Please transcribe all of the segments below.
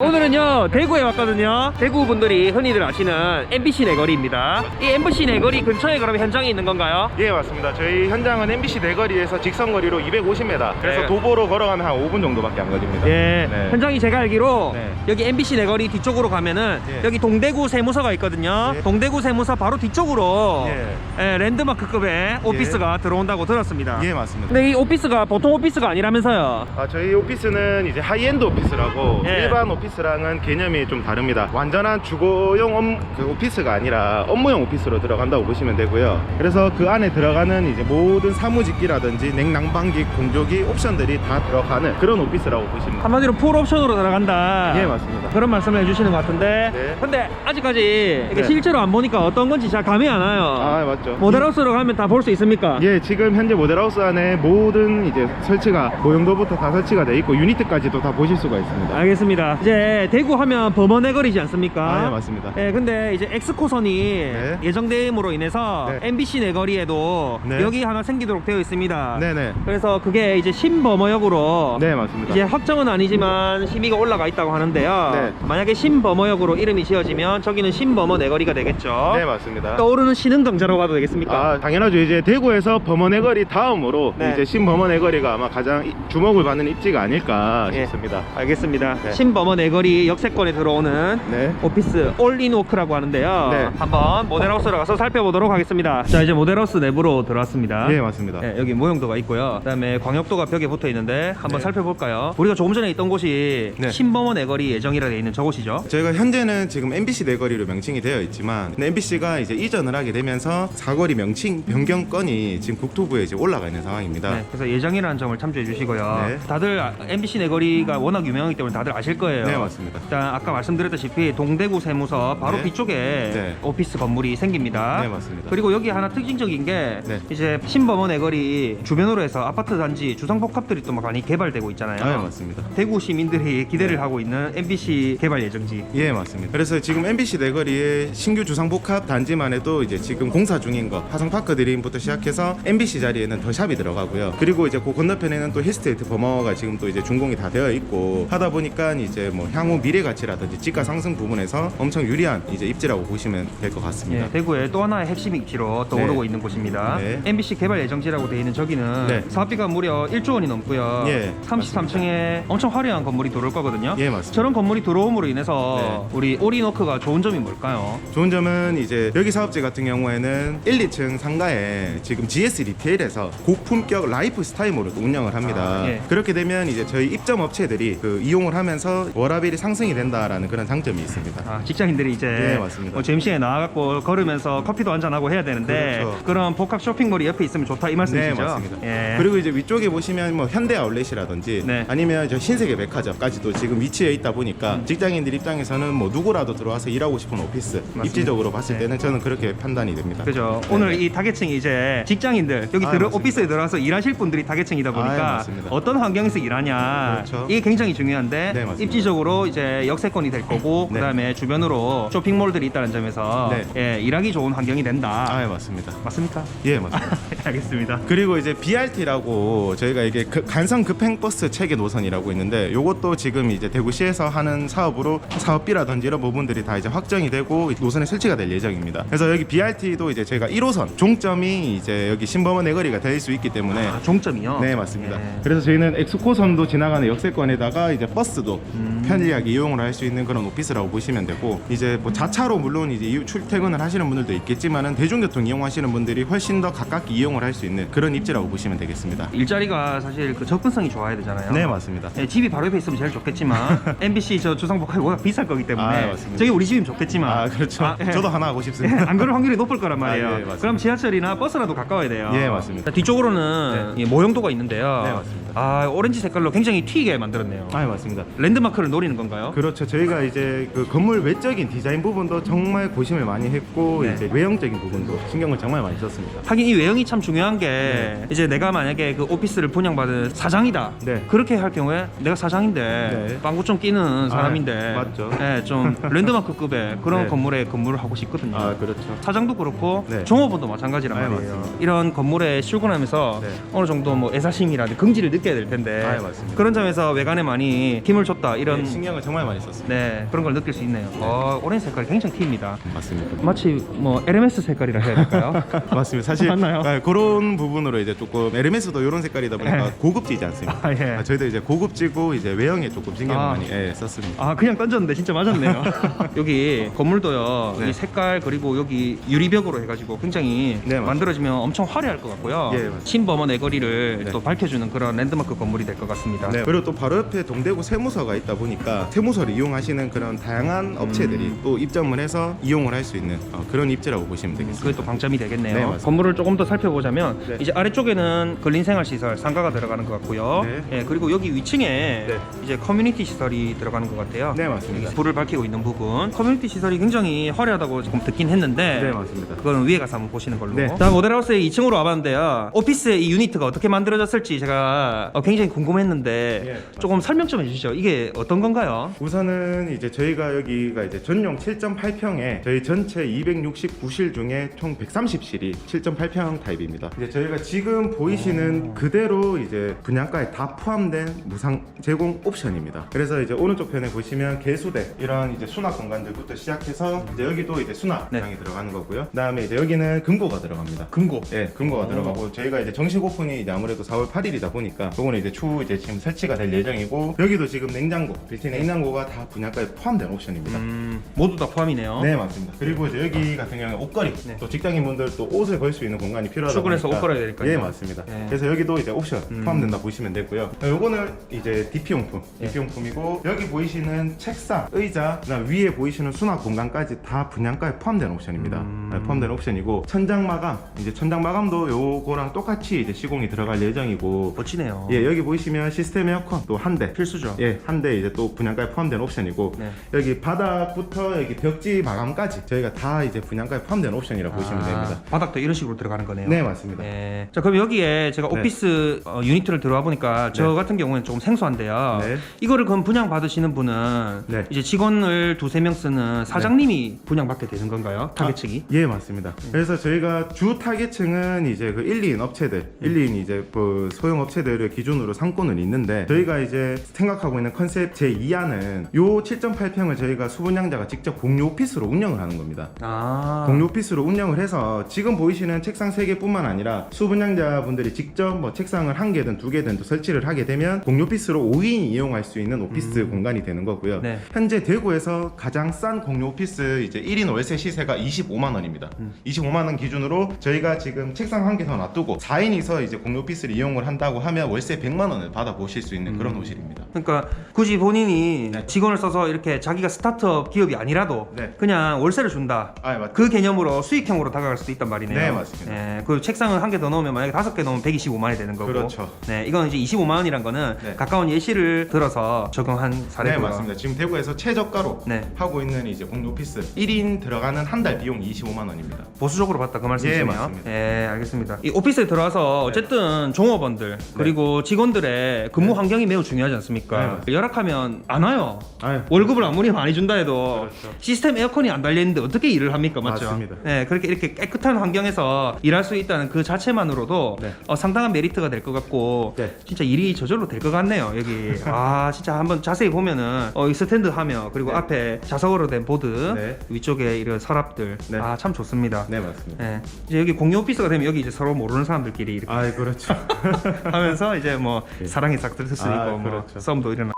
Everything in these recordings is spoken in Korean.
오늘은요 대구에 왔거든요 대구 분들이 흔히들 아시는 MBC 내거리입니다 이 MBC 내거리 근처에 그럼 현장이 있는 건가요? 예 맞습니다 저희 현장은 MBC 대거리에서 직선거리로 250m 그래서 네. 도보로 걸어가면 한 5분 정도밖에 안 걸립니다 예 네. 현장이 제가 알기로 네. 여기 MBC 내거리 뒤쪽으로 가면은 예. 여기 동대구 세무서가 있거든요 예. 동대구 세무서 바로 뒤쪽으로 예. 예, 랜드마크급의 오피스가 들어온다고 들었습니다 예 맞습니다 근데 이 오피스가 보통 오피스가 아니라면서요 아, 저희 오피스는 이제 하이엔드 오피스라고 예. 일반 오피스 랑은 개념이 좀 다릅니다. 완전한 주거용 업, 그 오피스가 아니라 업무용 오피스로 들어간다고 보시면 되고요. 그래서 그 안에 들어가는 이제 모든 사무직기라든지 냉난방기, 공조기 옵션들이 다 들어가는 그런 오피스라고 보시면. 한마디로 풀 옵션으로 들어간다 예, 맞습니다. 그런 말씀을 해주시는 것 같은데 네. 근데 아직까지 네. 실제로 안 보니까 어떤 건지 잘 감이 안 와요 아 맞죠. 모델하우스로 가면 다 볼 수 있습니까? 예, 지금 현재 모델하우스 안에 모든 이제 설치가 모형도부터 다 설치가 돼 있고 유니트까지도 다 보실 수가 있습니다. 알겠습니다. 이제 대구 하면 범어내 거리지 않습니까? 아, 예, 맞습니다. 예, 근데 이제 엑스코선이 네. 예정됨으로 인해서 네. MBC 내거리에도 네. 여기 하나 생기도록 되어 있습니다. 네네. 그래서 그게 이제 신범어역으로 네, 맞습니다. 이제 확정은 아니지만 심의가 올라가 있다고 하는데요. 네. 만약에 신범어역으로 이름이 지어지면 저기는 신범어 내거리가 되겠죠. 네, 맞습니다. 떠오르는 신흥 정자라고 가도 되겠습니까? 아 당연하죠 이제 대구에서 범원의거리 다음으로 네. 이제 신범원의거리가 아마 가장 이- 주목을 받는 입지가 아닐까 예. 싶습니다 알겠습니다. 네. 신범어 내 거리 역세권에 들어오는 네 오피스 올인워크라고 하는데요. 네. 한번 모델하우스로 가서 살펴보도록 하겠습니다. 자 이제 모델하우스 내부로 들어왔습니다. 예, 맞습니다 네, 여기 모형도가 있고요. 그다음에 광역도가 벽에 붙어 있는데 한번 네. 살펴볼까요? 우리가 조금 전에 있던 곳이 네. 신범원 내거리 예정이라 되어 있는 저곳이죠. 저희가 현재는 지금 MBC 내거리로 명칭이 되어 있지만 MBC가 이제 이전을 하게 되면서 사거리 명칭 변경 건이 지금 국토부에 이제 올라가 있는 상황입니다 네, 그래서 예정이라는 점을 참조해 주시고요. 네. 다들 아- MBC 내거리가 워낙 유명하기 때문에 다들 아실 거예요. 네, 맞습니다. 일단 아까 말씀드렸다시피 동대구 세무서 바로 네. 뒤쪽에 네. 오피스 건물이 생깁니다. 네, 맞습니다. 그리고 여기 하나 특징적인 게 네. 이제 신범원 내거리 주변으로 해서 아파트 단지 주상 복합들이 또 막 많이 개발되고 있잖아요. 아, 예, 맞습니다 대구 시민들이 기대를 네. 하고 있는 MBC 개발 예정지. 예 맞습니다 그래서 지금 MBC 내거리에 신규 주상복합 단지만 해도 이제 지금 공사 중인 거 화성파크 드림부터 시작해서 MBC 자리에는 더 샵이 들어가고요 그리고 이제 그 건너편에는 또 힐스테이트 버머가 지금 또 이제 준공이 다 되어 있고 하다 보니까 이제 뭐 향후 미래 가치라든지 지가 상승 부분에서 엄청 유리한 이제 입지라고 보시면 될 것 같습니다 예, 대구의 또 하나의 핵심 입지로 떠오르고 네. 있는 곳입니다. 네. MBC 개발 예정지라고 되어 있는 저기는 네. 사업비가 무려 1조 원이 넘고요. 예, 33층에 엄청 화려한 건물이 들어올 거거든요. 예, 맞습니다. 저런 건물이 들어옴으로 인해서 네. 우리 오리노크가 좋은 점이 뭘까요? 좋은 점은 이제 여기 사업지 같은 경우에는 1, 2층 상가에 지금 GS 리테일에서 고품격 라이프 스타일몰을 또 운영을 합니다. 아, 예. 그렇게 되면 이제 저희 입점 업체들이 그 이용을 하면서 워라벨이 상승이 된다라는 그런 장점이 있습니다. 아, 직장인들이 이제 네, 맞습니다. 뭐 점심에 나와갖고 걸으면서 커피도 한잔 하고 해야 되는데 그렇죠. 그런 복합 쇼핑몰이 옆에 있으면 좋다 이 말씀이시죠? 네 맞습니다. 예. 그리고 이제 위쪽에 보시면 뭐 현대 아울렛이라든지 네. 아니면 저 신세계 백화점까지도 지금 위치해 있다 보니까 음. 직장인들 입장에서는 뭐 누구라도 들어와서 일하고 싶은 오피스 입지적으로 봤을 네. 때는 저는 그렇게 판단이 됩니다. 그죠. 네, 오늘 네. 이 타겟층이 이제 직장인들 여기 아, 들어 맞습니다. 오피스에 들어와서 일하실 분들이 타겟층이다 아, 보니까 맞습니다. 어떤 환경에서 일하냐 그렇죠. 이게 굉장히 중요한데 네, 맞습니다. 입지적으로 이제 역세권이 될 거고 네. 그다음에 주변으로 쇼핑몰들이 있다는 점에서 네. 예, 일하기 좋은 환경이 된다. 아, 예, 맞습니다. 맞습니까? 예, 맞습니다. 알겠습니다. 그리고 이제 BRT라고 저희가 이게 그 간선 급행버스 체계 노선이라고 있는데 요것도 지금 이제 대구시에서 하는 사업으로 사업비라든지 이런 부분들이 다 이제 확정이 되고 노선에 설치가 될 예정입니다. 그래서 여기 BRT도 이제 저희가 1호선 종점이 이제 여기 신범원 내거리가 될 수 있기 때문에 아, 종점이요? 네 맞습니다. 예. 그래서 저희는 엑스코선도 지나가는 역세권에다가 이제 버스도 음. 편리하게 이용을 할 수 있는 그런 오피스라고 보시면 되고 이제 뭐 자차로 물론 이제 출퇴근을 하시는 분들도 있겠지만은 대중교통 이용하시는 분들이 훨씬 더 가깝게 이용을 할 수 있는 그런 입지라고 보시면 되겠습니다. 일자리가 사실 그 접근성이 좋아야 되잖아요. 네 맞습니다. 예, 집이 바로 옆에 있으면 제일 좋겠지만 MBC 저 주상복합이 워낙 비쌀 거기 때문에 아, 맞습니다. 저기 우리 집이면 좋겠지만 아 그렇죠. 아, 예. 저도 하나 하고 예, 싶습니다. 안 그럴 확률이 높을 거란 말이에요. 아, 예, 맞습니다. 그럼 지하철이나 버스라도 가까워야 돼요. 예, 맞습니다. 자, 뒤쪽으로는 이 모형도가 있는데요. 네, 맞습니다. 아 오렌지 색깔로 굉장히 튀게 만들었네요. 아 맞습니다. 랜드마크를 노리는 건가요? 그렇죠. 저희가 이제 그 건물 외적인 디자인 부분도 정말 고심을 많이 했고 네. 이제 외형적인 부분도 신경을 정말 많이 썼습니다. 하긴 이 외형이 참 중요한 게 네. 이제 내가 만약에 그 오피스를 분양받은 사장이다. 네. 그렇게 할 경우에 내가 사장인데 네. 빵구 좀 끼는 사람인데 맞죠. 예, 좀 랜드마크급의 그런 네. 건물에 건물을 하고 싶거든요. 아 그렇죠. 사장도 그렇고 네. 종업원도 마찬가지란 아, 말이에요. 맞습니다. 이런 건물에 출근하면서 네. 어느 정도 뭐 애사심이라든지 긍지를 느껴야 될 텐데 아, 맞습니다. 그런 점에서 외관에 많이 힘을 줬다 이런 신경을 정말 많이 썼습니다. 네 그런 걸 느낄 수 있네요. 어, 오렌지 색깔이 굉장히 팁니다. 맞습니다. 마치 뭐 LMS 색깔이라 해야 될까요? 맞습니다. 사실 맞나요? 아, 그런 부분으로 이제 조금 에르메스도 이런 색깔이다 보니까 네. 고급지지 않습니까? 아, 예. 아, 저희도 이제 고급지고 이제 외형에 조금 신경을 아. 많이 예, 썼습니다. 아 그냥 던졌는데 진짜 맞았네요. 여기 건물도요. 네. 이 색깔 그리고 여기 유리벽으로 해가지고 굉장히 네, 맞습니다. 만들어지면 엄청 화려할 것 같고요. 예, 맞습니다. 신범원 내거리를 네. 또 밝혀주는 그런 랜드마크 건물이 될 것 같습니다. 네. 그리고 또 바로 옆에 동대구 세무서가 있다 보니까 세무서를 이용하시는 그런 다양한 업체들이 음. 또 입점을 해서 이용을 할 수 있는 어, 그런 입지라고 보시면 되겠습니다. 그게 또 방점이 되겠네요. 네, 맞습니다. 건물을 조금 더 살펴보자면 네. 이제 아래쪽에는 근린생활시설 상가가 들어가는 것 같고요. 네. 예, 그리고 여기 위층에 네. 이제 커뮤니티 시설이 들어가는 것 같아요. 네, 맞습니다. 여기 불을 밝히고 있는 부분. 커뮤니티 시설이 굉장히 화려하다고 지금 듣긴 했는데 네, 맞습니다. 그거는 위에 가서 한번 보시는 걸로. 네. 자, 모델하우스의 2층으로 와봤는데요. 오피스의 이 유니트가 어떻게 만들어졌을지 제가 어, 굉장히 궁금했는데 예, 조금 설명 좀 해주시죠. 이게 어떤 건가요? 우선은 이제 저희가 여기가 이제 전용 7.8평에 저희 전체 269실 중에 총 130실이 7.8평 타입입니다. 이제 저희가 지금 보이시는 그대로 이제 분양가에 다 포함된 무상 제공 옵션입니다. 그래서 이제 오른쪽 편에 보시면 개수대 이런 이제 수납 공간들부터 시작해서 이제 여기도 이제 수납장이 들어가는 거고요. 그다음에 이제 여기는 금고가 들어갑니다. 금고. 예, 금고가 오. 들어가고 저희가 이제 정식 오픈이 이제 아무래도 4월 8일이다 보니까 그거는 이제 추후 이제 지금 설치가 될 예정이고 여기도 지금 냉장고, 빌트 냉장고가 다 분양가에 포함된 옵션입니다. 음, 모두 다 포함이네요. 네 맞습니다. 그리고 이제 여기 같은 경우에 옷걸이 네. 또 직장인분들 또 옷을 걸 수 있는 공간이 필요하다 출근해서 보니까 옷 걸어야 되니까요. 예 맞습니다. 네. 그래서 여기도 이제 옵션 음. 포함된다 보시면 되고요. 요거는 이제 DP 용품, 네. DP 용품이고 여기 보이시는 책상, 의자, 그다음 위에 보이시는 수납 공간까지 다 분양가에 포함된 옵션입니다. 음. 네, 포함된 옵션이고 천장 마감 이제 천장 마감도 요거랑 똑같이 이제 시공이 들어갈 예정이고 멋지네요. 예 여기 보이시면 시스템 에어컨 또 한 대. 필수죠. 예, 한 대 이제 또 분양가에 포함된 옵션이고 네. 여기 바닥부터 여기 벽지 마감까지 저희가 다 이제 분양가에 포함된 옵션이라고 보시면 아, 됩니다. 바닥도 이런 식으로 들어가는 거네요. 네, 맞습니다. 네. 자, 그럼 여기에 제가 네. 오피스 어, 유니트를 들어와 보니까 저 네. 같은 경우는 조금 생소한데요. 네. 이거를 그럼 분양 받으시는 분은 네. 이제 직원을 두세 명 쓰는 사장님이 분양 받게 되는 건가요? 타겟층이? 예, 맞습니다. 그래서 저희가 주 타겟층은 이제 그 1, 2인 업체들, 1, 2인 이제 그 소형 업체들을 기준으로 삼고는 있는데 저희가 이제 생각하고 있는 컨셉 제 2안은 요 7.8평을 저희가 수분양자가 직접 공유 오피스로 운영을 하는 겁니다. 아. 공유 오피스로 운영을 해서 지금 보이시는 책상 3개뿐만 아니라 수분양자분들이 직접 뭐 책상을 한 개든 두 개든 또 설치를 하게 되면 공유 오피스로 5인이 이용할 수 있는 오피스 공간이 되는 거고요. 음. 네. 현재 대구에서 가장 싼 공유 오피스 이제 1인 월세 시세가 25만 원입니다. 음. 25만 원 기준으로 저희가 지금 책상 한 개 더 놔두고 4인이서 이제 공유 오피스를 이용을 한다고 하면 월세 100만 원을 받아 보실 수 있는 그런 호실입니다. 그러니까 굳이 본인 이 네. 직원을 써서 이렇게 자기가 스타트업 기업이 아니라도 네. 그냥 월세를 준다. 아, 맞그 개념으로 수익형으로 다가갈 수도 있단 말이네요. 네, 맞습니다. 네, 그 책상을 한 개 더 넣으면 만약에 다섯 개 넣으면 125만이 되는 거고. 그렇죠. 네, 이건 이제 25만 원이란 거는 네. 가까운 예시를 들어서 적용한 네 사례고요. 맞습니다. 지금 대구에서 최저가로 네. 하고 있는 이제 공유 오피스 1인 들어가는 한 달 비용이 25만 원입니다. 보수적으로 봤다 그 말씀이시네요. 예, 맞습니다. 예, 알겠습니다. 이 오피스에 들어와서 어쨌든 종업원들 그리고 직원들의 근무 환경이 매우 중요하지 않습니까? 네. 열악하면 안 와요. 아유, 월급을 아무리 많이 준다 해도 그렇죠. 시스템 에어컨이 안 달렸는데 어떻게 일을 합니까 맞죠? 맞습니다. 네 그렇게 이렇게 깨끗한 환경에서 일할 수 있다는 그 자체만으로도 네. 어, 상당한 메리트가 될 것 같고 네. 진짜 일이 저절로 될 것 같네요 여기 아 진짜 한번 자세히 보면은 어, 이 스탠드 하며 그리고 네. 앞에 자석으로 된 보드 네. 위쪽에 이런 서랍들 네. 아참 좋습니다. 네 맞습니다. 네. 이제 여기 공유 오피스가 되면 여기 이제 서로 모르는 사람들끼리 이렇게 아 그렇죠. 하면서 이제 뭐 예. 사랑이 싹 들을 수 있고 아, 뭐 그렇죠. 싸움도 일어나.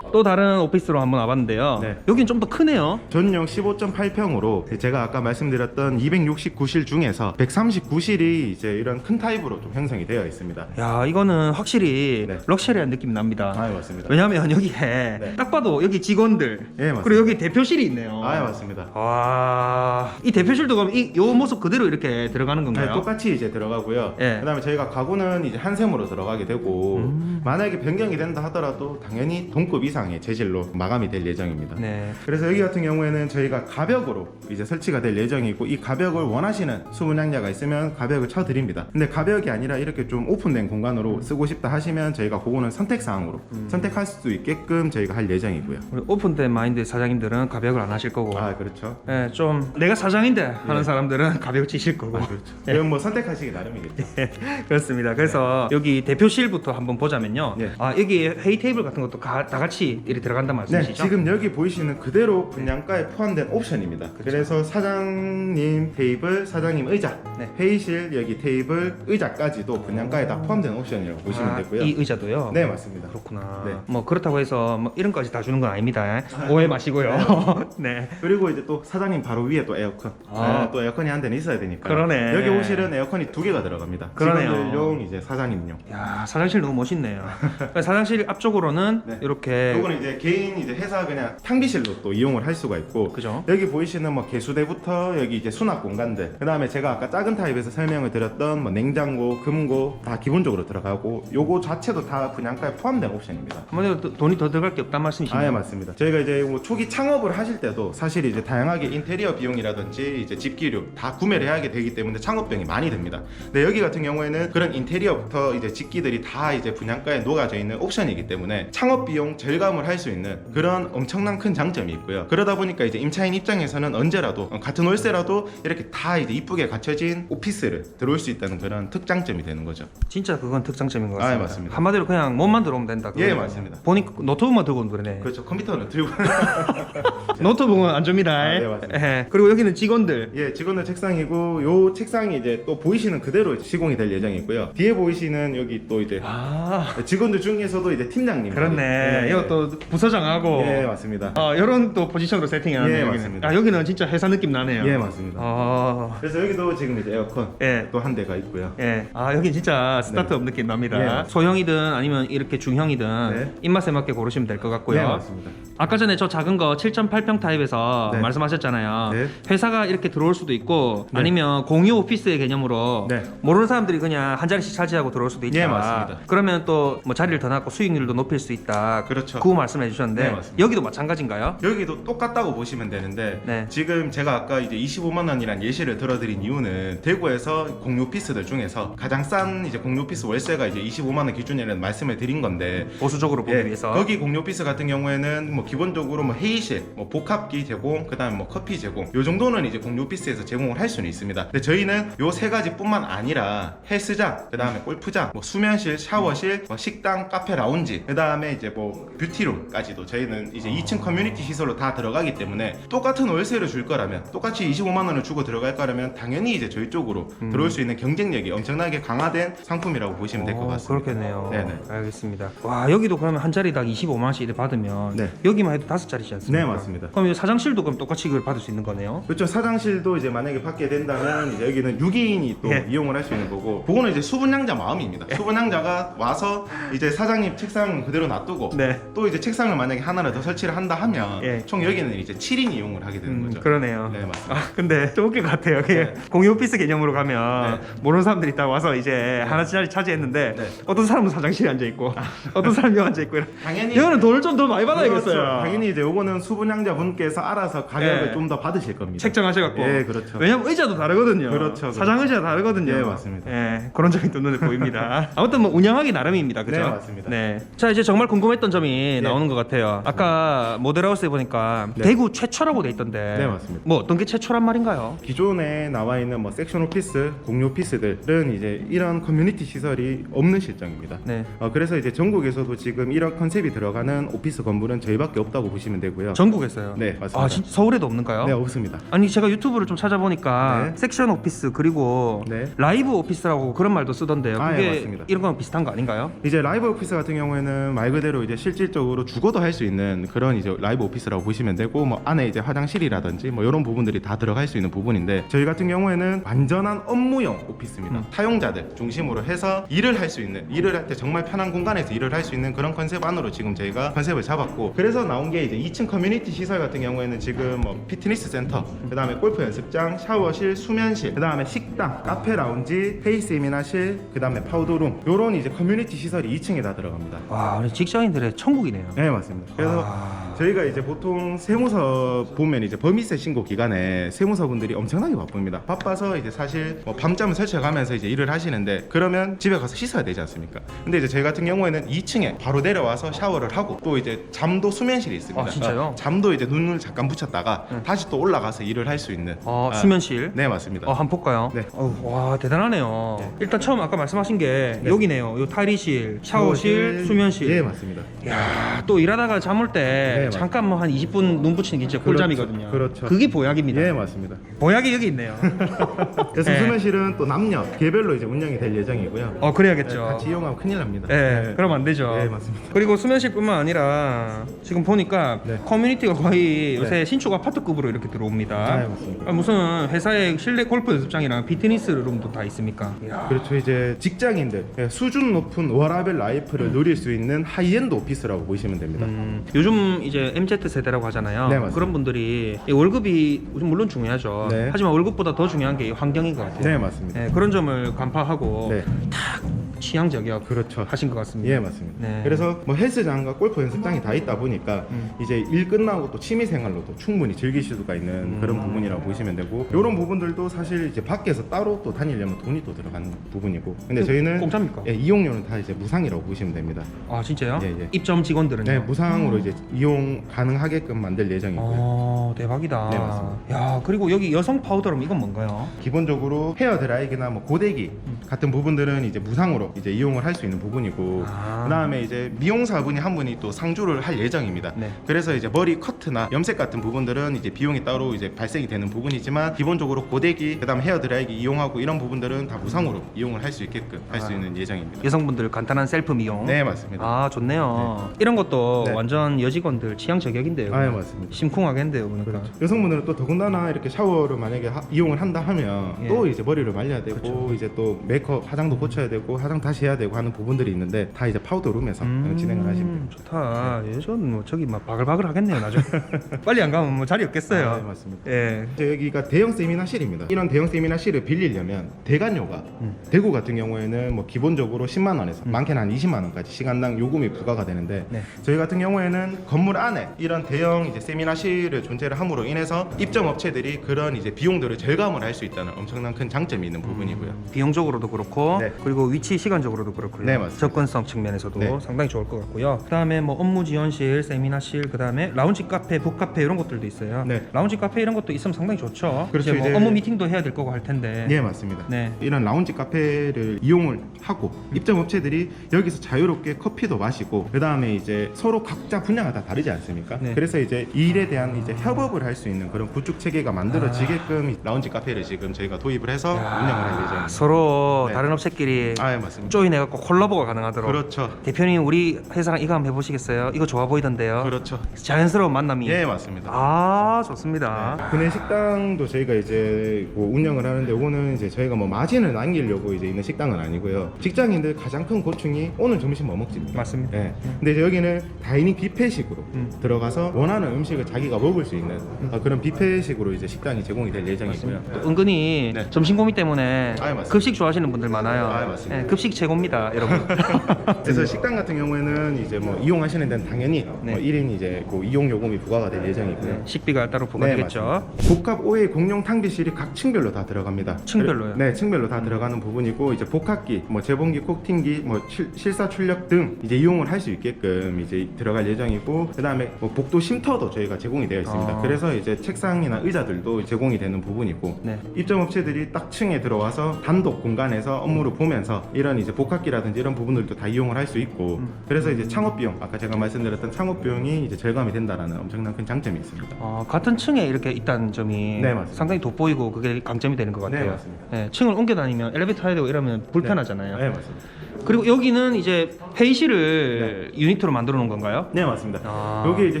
또 다른 오피스로 한번 와봤는데요. 네. 여긴 좀 더 크네요. 전용 15.8평으로 제가 아까 말씀드렸던 269실 중에서 139실이 이제 이런 큰 타입으로 좀 형성이 되어 있습니다. 야 이거는 확실히 네. 럭셔리한 느낌이 납니다. 아 맞습니다. 왜냐하면 여기에 네. 딱 봐도 여기 직원들 예 맞습니다. 그리고 여기 대표실이 있네요. 아 맞습니다. 와 이 대표실도 그럼 이 요 모습 그대로 이렇게 들어가는 네, 건가요? 똑같이 이제 들어가고요. 예. 그다음에 저희가 가구는 이제 한샘으로 들어가게 되고 음. 만약에 변경이 된다 하더라도 당연히 동급 이 상의 재질로 마감이 될 예정입니다. 네. 그래서 여기 같은 경우에는 저희가 가벽으로 이제 설치가 될 예정이고 이 가벽을 원하시는 수분양자가 있으면 가벽을 쳐 드립니다. 근데 가벽이 아니라 이렇게 좀 오픈된 공간으로 쓰고 싶다 하시면 저희가 그거는 선택 사항으로 음. 선택할 수 있게끔 저희가 할 예정이고요. 우리 오픈된 마인드 사장님들은 가벽을 안 하실 거고, 아 그렇죠. 예, 좀 내가 사장인데 하는 예. 사람들은 가벽 치실 거고. 아 그렇죠. 이건 뭐 선택하시기 나름이겠죠. 그렇습니다. 그래서 여기 대표실부터 한번 보자면요. 예. 아 여기 회의 테이블 같은 것도 가- 다 같이 같이 이렇게 들어간단 네, 말씀이시죠? 지금 여기 보이시는 그대로 분양가에 포함된 옵션입니다. 그래서 사장님 테이블, 사장님 의자, 네. 회의실 여기 테이블, 의자까지도 분양가에 다 포함된 옵션이라고 보시면 아, 되고요. 이 의자도요? 네, 맞습니다. 그렇구나. 네. 뭐 그렇다고 해서 뭐 이런 까지 다 주는 건 아닙니다. 오해 마시고요. 네. 그리고 이제 또 사장님 바로 위에 또 에어컨. 아. 네, 또 에어컨이 한 대는 있어야 되니까. 그러네. 여기 오실은 에어컨이 두 개가 들어갑니다. 그러네요. 직원들용 이제 사장님용. 야 사장실 너무 멋있네요. 사장실 앞쪽으로는 네. 이렇게 요거는 이제 개인 이제 회사 그냥 탕비실로 또 이용을 할 수가 있고 그죠? 여기 보이시는 뭐 개수대부터 여기 이제 수납 공간들 그 다음에 제가 아까 작은 타입에서 설명을 드렸던 뭐 냉장고, 금고 다 기본적으로 들어가고 요거 자체도 다 분양가에 포함된 옵션입니다. 한마디로 도- 돈이 더 들어갈 게 없단 말씀이시네요. 아, 예, 맞습니다. 저희가 이제 뭐 초기 창업을 하실 때도 사실 이제 다양하게 인테리어 비용이라든지 이제 집기료 다 구매를 해야 되기 때문에 창업 비용이 많이 듭니다. 근데 여기 같은 경우에는 그런 인테리어부터 이제 집기들이 다 이제 분양가에 녹아져 있는 옵션이기 때문에 창업 비용 절감을 할 수 있는 그런 엄청난 큰 장점이 있고요. 그러다 보니까 이제 임차인 입장에서는 언제라도 어, 같은 월세라도 이렇게 다 이제 이쁘게 갖춰진 오피스를 들어올 수 있다는 그런 특장점이 되는 거죠. 진짜 그건 특장점인 것 아, 예, 같습니다. 맞습니다. 한마디로 그냥 몸만 들어오면 된다. 예, 그거예요. 맞습니다. 보니까 노트북만 들고 오는 거네. 그렇죠. 컴퓨터는 들고 노트북은 안 줍니다. 아, 네, 맞습니다. 예. 그리고 여기는 직원들. 예, 직원들 책상이고 요 책상이 이제 또 보이시는 그대로 시공이 될 예정이고요. 뒤에 보이시는 여기 또 이제 아 직원들 중에서도 이제 팀장님. 그렇네. 예, 이것 도 부서장하고. 예, 맞습니다. 어, 이런 또 포지션으로 세팅해놨네요. 예, 여기는. 맞습니다. 아 여기는 진짜 회사 느낌 나네요. 예, 맞습니다. 아 그래서 여기도 지금 이제 에어컨 예. 또 한 대가 있고요. 예. 아, 여기 진짜 스타트업 느낌 납니다. 예. 소형이든 아니면 이렇게 중형이든 네. 입맛에 맞게 고르시면 될 것 같고요. 네, 맞습니다. 아까 전에 저 작은 거 7.8평 타입에서 네. 말씀하셨잖아요. 네. 회사가 이렇게 들어올 수도 있고 네. 아니면 공유 오피스의 개념으로 네. 모르는 사람들이 그냥 한 자리씩 차지하고 들어올 수도 있다. 네, 맞습니다. 그러면 또 뭐 자리를 더 낳고 수익률도 높일 수 있다. 그렇죠. 그 말씀해 주셨는데 네, 맞습니다. 여기도 마찬가지인가요? 여기도 똑같다고 보시면 되는데 네. 지금 제가 아까 이제 25만 원이란 예시를 들어드린 이유는 대구에서 공유 오피스들 중에서 가장 싼 이제 공유 오피스 월세가 이제 25만 원 기준이라는 말씀을 드린 건데 보수적으로 보기 예, 위해서. 거기 공유 오피스 같은 경우에는 뭐 기본적으로 뭐 회의실, 뭐 복합기 제공, 그다음에 뭐 커피 제공, 요 정도는 이제 공유 오피스에서 제공을 할 수는 있습니다. 근데 저희는 요 세 가지뿐만 아니라 헬스장, 그다음에 골프장, 뭐 수면실, 샤워실, 뭐 식당, 카페, 라운지, 그다음에 이제 뭐 뷰티룸까지도 저희는 이제 2층 커뮤니티 시설로 다 들어가기 때문에 똑같은 월세를 줄 거라면 똑같이 25만 원을 주고 들어갈 거라면 당연히 이제 저희 쪽으로 들어올 수 있는 경쟁력이 엄청나게 강화된 상품이라고 보시면 될 것 어, 같습니다. 그렇겠네요. 네네. 알겠습니다. 와 여기도 그러면 한 자리당 25만 원씩 이렇게 받으면 네. 여기만 해도 다섯 자리지 않습니까? 네, 맞습니다. 그럼 이 사장실도 그럼 똑같이 이걸 받을 수 있는 거네요. 그렇죠. 사장실도 이제 만약에 받게 된다면 이제 여기는 6인이 또 예. 이용을 할 수 있는 거고 그거는 이제 수분양자 마음입니다. 수분양자가 와서 이제 사장님 책상 그대로 놔두고 네. 또 이제 책상을 만약에 하나를 더 설치를 한다 하면 예. 총 여기는 이제 7인 이용을 하게 되는 음, 거죠. 그러네요. 네, 맞습니다. 아 근데 좀 웃길 것 같아요. 그게 네. 공유 오피스 개념으로 가면 모르는 사람들이 다 와서 이제 하나 자리 차지했는데 네. 어떤 사람은 사장실에 앉아 있고 어떤 사람이 여기 앉아 있고 이래. 당연히 이거는 돈을 좀 더 많이 받아야겠어요. 그렇죠. 당연히 이제 요거는 수분양자 분께서 알아서 가격을 예. 좀 더 받으실 겁니다. 책정하셔갖고. 예, 그렇죠. 왜냐면 의자도 다르거든요. 그렇죠, 사장 의자가 다르거든요. 예, 맞습니다. 예, 그런 점이 또 눈에 보입니다. 아무튼 뭐 운영하기 나름입니다. 그죠? 네, 맞습니다. 네. 자, 이제 정말 궁금했던 점이 나오는 것 같아요. 아까 모델하우스에 보니까 네. 대구 최초라고 돼 있던데. 네, 맞습니다. 뭐 어떤 게 최초란 말인가요? 기존에 나와 있는 뭐 섹션 오피스, 공유 오피스들은 이제 이런 커뮤니티 시설이 없는 실정입니다. 네. 어, 그래서 이제 전국에서도 지금 이런 컨셉이 들어가는 오피스 건물은 저희밖에 없다고 보시면 되고요. 전국에서요? 네, 맞습니다. 아, 진짜 서울에도 없는가요? 네, 없습니다. 아니 제가 유튜브를 좀 찾아보니까 네. 섹션 오피스 그리고 네. 라이브 오피스라고 그런 말도 쓰던데요. 아, 그게 예, 맞습니다. 이런 거랑 비슷한 거 아닌가요? 이제 라이브 오피스 같은 경우에는 말 그대로 이제 실질 적으로 죽어도 할 수 있는 그런 이제 라이브 오피스라고 보시면 되고 뭐 안에 이제 화장실이라든지 뭐 이런 부분들이 다 들어갈 수 있는 부분인데 저희 같은 경우에는 완전한 업무용 오피스입니다. 음. 타용자들 중심으로 해서 일을 할 수 있는 일을 할 때 정말 편한 공간에서 일을 할 수 있는 그런 컨셉 안으로 지금 저희가 컨셉을 잡았고 그래서 나온 게 이제 2층 커뮤니티 시설 같은 경우에는 지금 뭐 피트니스 센터 그다음에 골프 연습장 샤워실 수면실 그다음에 식당 카페 라운지 페이스 세미나실 그다음에 파우더룸 요런 이제 커뮤니티 시설이 2층에 다 들어갑니다. 와, 우리 직장인들의 천국 이네요. 네 맞습니다. 그래서 아. 저희가 이제 보통 세무서 보면 이제 범위세 신고 기간에 세무서 분들이 엄청나게 바쁩니다. 바빠서 이제 사실 뭐 밤잠을 설쳐가면서 이제 일을 하시는데 그러면 집에 가서 씻어야 되지 않습니까? 근데 이제 저희 같은 경우에는 2층에 바로 내려와서 샤워를 하고 또 이제 잠도 수면실이 있습니다. 아, 진짜요? 어, 잠도 이제 눈을 잠깐 붙였다가 다시 또 올라가서 일을 할 수 있는. 어, 아, 수면실. 네 맞습니다. 어, 한번 볼까요? 네. 어우, 와, 대단하네요. 일단 처음 아까 말씀하신 게 네. 여기네요. 요 탈의실, 샤워실, 수면실. 예 맞습니다. 야, 또 일하다가 잠올 때 네, 맞- 잠깐 뭐한 20분 눈 붙이는 게 진짜 꿀잠이거든요. 그렇죠. 그게 보약입니다. 예 맞습니다. 보약이 여기 있네요. 그래서 네. 수면실은 또 남녀 개별로 이제 운영이 될 예정이고요. 어, 그래야겠죠. 네, 같이 이용하면 큰일 납니다. 예, 네. 그러면 안 되죠. 네, 맞습니다. 그리고 수면실뿐만 아니라 지금 보니까 네. 커뮤니티가 거의 요새 네. 신축 아파트급으로 이렇게 들어옵니다. 아, 네, 맞습니다. 아, 무슨 회사에 실내 골프 연습장이랑 피트니스 룸도 다 있습니까? 이야. 그렇죠. 이제 직장인들 예, 수준 높은 워라벨 라이프를 누릴 수 있는 하이엔드 오피스라고 보시면 됩니다. 음, 요즘 이제 MZ 세대라고 하잖아요. 네, 맞습니다. 그런 분들이 이 월급이 물론 중요하죠. 네. 하지만 월급보다 더 중요한 게 이 환경인 것 같아요. 네 맞습니다. 네, 그런 점을 간파하고 네. 탁 취향 저격 그렇죠. 하신 것 같습니다. 예 맞습니다. 네. 그래서 뭐 헬스장과 골프 연습장이 다 있다 보니까 음. 이제 일 끝나고 또 취미 생활로도 충분히 즐기실 수가 있는 음. 그런 부분이라고 보시면 되고 이런 부분들도 사실 이제 밖에서 따로 또 다니려면 돈이 또 들어가는 부분이고 근데 그 저희는 공짜입니까? 예, 이용료는 다 이제 무상이라고 보시면 됩니다. 아 진짜요? 예, 예. 입점 직원들은요? 네 무상으로 이제 이용 가능하게끔 만들 예정이고요. 어 대박이다. 네, 맞습니다. 야 그리고 여기 여성 파우더럼 이건 뭔가요? 기본적으로 헤어 드라이기나 뭐 고데기 같은 부분들은 이제 무상으로 이제 이용을 할 수 있는 부분이고 아. 그다음에 이제 미용사분이 한 분이 또 상주를 할 예정입니다. 네. 그래서 이제 머리 커트나 염색 같은 부분들은 이제 비용이 따로 이제 발생이 되는 부분이지만 기본적으로 고데기 그다음 헤어 드라이기 이용하고 이런 부분들은 다 무상으로 이용을 할 수 있게끔 할수 아. 있는 예정입니다. 여성분들 간단한 셀프 미용. 네 맞습니다. 아 좋네요. 이런 것도 네. 완전 여직원들 취향 저격인데요. 아, 예, 맞습니다. 심쿵하겠는데요, 보니까. 그렇죠. 여성분들은 또 더군다나 이렇게 샤워를 만약에 하- 이용을 한다 하면 예. 또 이제 머리를 말려야 되고 이제 또 메이크업 화장도 고쳐야 되고 화장 다시 해야 되고 하는 부분들이 있는데 다 이제 파우더 룸에서 음, 진행을 하시면 됩니다. 좋다. 예전 뭐 저기 막 바글바글 하겠네요, 나중에. 빨리 안 가면 뭐 자리 없겠어요. 아, 네, 맞습니다. 예. 이제 여기가 대형 세미나실입니다. 이런 대형 세미나실을 빌리려면 대관료가 음. 대구 같은 경우에는 뭐 기본적으로 10만 원에서 많게는 한 20만 원까지 시간당 요금이 부과가 되는데 네. 저희 같은 경우에는 건물 안에 이런 대형 이제 세미나실을 존재를 함으로 인해서 입점 업체들이 그런 이제 비용들을 절감을 할 수 있다는 엄청난 큰 장점이 있는 부분이고요. 비용적으로도 그렇고 네. 그리고 위치 시 간적으로도 그렇고요. 네, 맞습니다. 접근성 측면에서도 네. 상당히 좋을 것 같고요. 그다음에 뭐 업무 지원실, 세미나실, 그다음에 라운지 카페, 북카페 이런 것들도 있어요. 네. 라운지 카페 이런 것도 있으면 상당히 좋죠. 그렇죠, 이제 뭐 이제- 업무 미팅도 해야 될 거고 할 텐데. 네 맞습니다. 네. 이런 라운지 카페를 이용을 하고 입점 업체들이 여기서 자유롭게 커피도 마시고 그 다음에 이제 서로 각자 분야가 다 다르지 않습니까? 네. 그래서 이제 일에 대한 이제 협업을 할 수 있는 그런 구축 체계가 만들어지게끔 이 라운지 카페를 지금 저희가 도입을 해서 야, 운영을 할 예정입니다. 서로 네. 다른 업체끼리 아, 예, 맞습니다. 조인해갖고 콜라보가 가능하도록. 그렇죠. 대표님 우리 회사랑 이거 한번 해보시겠어요? 이거 좋아 보이던데요. 그렇죠. 자연스러운 만남이. 예, 맞습니다. 아 좋습니다. 구내 식당도 저희가 이제 뭐 운영을 하는데 이거는 이제 저희가 뭐 마진을 남기려고 이제 있는 식당은 아니고요. 직장인들 가장 큰 고충이 오늘 점심 뭐 먹지입니다. 맞습니다. 예. 근데 이제 여기는 다이닝 뷔페식으로 음. 들어가서 원하는 음식을 자기가 먹을 수 있는 어, 그런 뷔페식으로 이제 식당이 제공이 될 예정이고요. 또 은근히 네. 점심 고민 때문에 아, 예, 맞습니다. 급식 좋아하시는 분들 많아요. 아, 예, 맞습니다. 예, 급식 최고입니다, 여러분. 그래서 식당 같은 경우에는 이제 뭐 이용하시는 데는 당연히 네. 뭐 1인 이제 그 이용 요금이 부과가 될 예정이고요. 식비가 따로 부과되겠죠. 네, 맞습니다. 복합 5회 공용 탕비실이 각 층별로 다 들어갑니다. 층별로요? 네, 층별로 다 들어가는 부분이고 이제 복합기, 뭐 재봉기, 콕팅기, 뭐 실- 실사 출력 등 이제 이용을 할 수 있게끔 이제 들어갈 예정이고 그다음에 뭐 복도 쉼터도 저희가 제공이 되어 있습니다. 아. 그래서 이제 책상이나 의자들도 제공이 되는 부분이고 네. 입점 업체들이 딱 층에 들어와서 단독 공간에서 업무를 보면서 이런 이제 복합기라든지 이런 부분들도 다 이용을 할 수 있고 음. 그래서 이제 창업 비용 아까 제가 말씀드렸던 창업 비용이 이제 절감이 된다라는 엄청난 큰 장점이 있습니다. 어, 같은 층에 이렇게 있다는 점이 네, 맞습니다. 상당히 돋보이고 그게 강점이 되는 것 같아요. 네, 맞습니다. 예, 층을 옮겨 다니면 엘리베이터 타야 되고 이러면 불편하잖아요. 네, 맞습니다. 그리고 여기는 이제 회의실을 유니트로 만들어 놓은 건가요? 네 맞습니다. 아. 여기 이제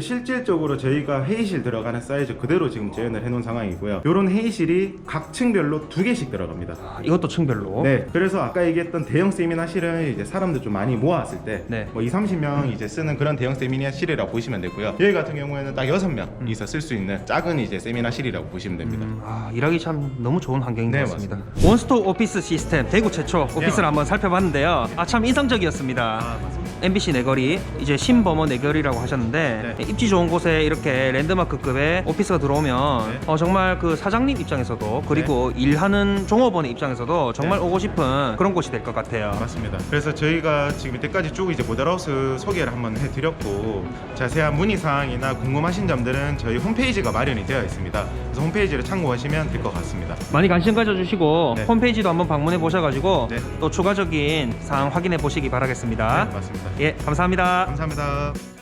실질적으로 저희가 회의실 들어가는 사이즈 그대로 지금 재현을 해놓은 상황이고요. 이런 회의실이 각 층별로 두 개씩 들어갑니다. 아, 이것도 층별로. 네, 그래서 아까 얘기했던 대형 세미나실은 이제 사람들 좀 많이 모았을 때, 네. 뭐 2, 30명 이제 쓰는 그런 대형 세미나실이라고 보시면 되고요. 여기 같은 경우에는 딱 6명 이서 쓸 수 있는 작은 이제 세미나실이라고 보시면 됩니다. 음, 아, 일하기 참 너무 좋은 환경인 네, 것 같습니다. 원스톱 오피스 시스템 대구 최초 오피스를 네, 한번 살펴봤는데요. 아 참 인상적이었습니다. MBC 내거리 이제 신범어 내거리라고 하셨는데 네. 입지 좋은 곳에 이렇게 랜드마크급의 오피스가 들어오면 네. 어, 정말 그 사장님 입장에서도 그리고 일하는 종업원의 입장에서도 정말 네. 오고 싶은 그런 곳이 될 것 같아요. 맞습니다. 그래서 저희가 지금 이때까지 쭉 이제 모델하우스 소개를 한번 해드렸고 자세한 문의 사항이나 궁금하신 점들은 저희 홈페이지가 마련이 되어 있습니다. 그래서 홈페이지를 참고하시면 될 것 같습니다. 많이 관심 가져주시고 네. 홈페이지도 한번 방문해 보셔가지고 네. 또 추가적인 사항 확인해 보시기 바라겠습니다. 네, 맞습니다. 예, 감사합니다. 감사합니다.